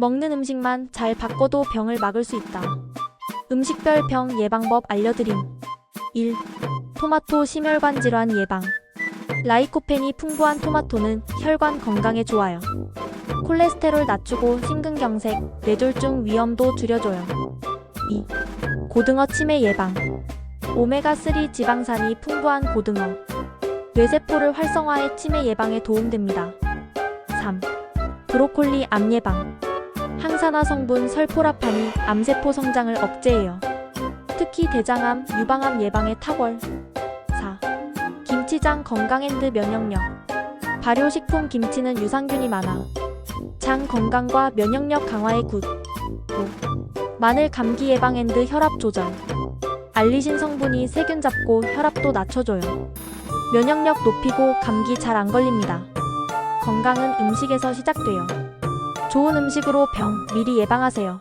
먹는 음식만 잘 바꿔도 병을 막을 수 있다. 음식별 병 예방법 알려드림. 1. 토마토 심혈관 질환 예방. 라이코펜이 풍부한 토마토는 혈관 건강에 좋아요. 콜레스테롤 낮추고 심근경색, 뇌졸중 위험도 줄여줘요. 2. 고등어 치매 예방. 오메가3 지방산이 풍부한 고등어. 뇌세포를 활성화해 치매 예방에 도움됩니다. 3. 브로콜리 암 예방. 항산화 성분 설포라판이 암세포 성장을 억제해요. 특히 대장암, 유방암 예방에 탁월. 4. 김치장 건강 앤드 면역력. 발효식품 김치는 유산균이 많아. 장 건강과 면역력 강화에 굿. 5. 마늘 감기 예방 앤드 혈압 조절. 알리신 성분이 세균 잡고 혈압도 낮춰줘요. 면역력 높이고 감기 잘 안 걸립니다. 건강은 음식에서 시작돼요. 좋은 음식으로 병 미리 예방하세요.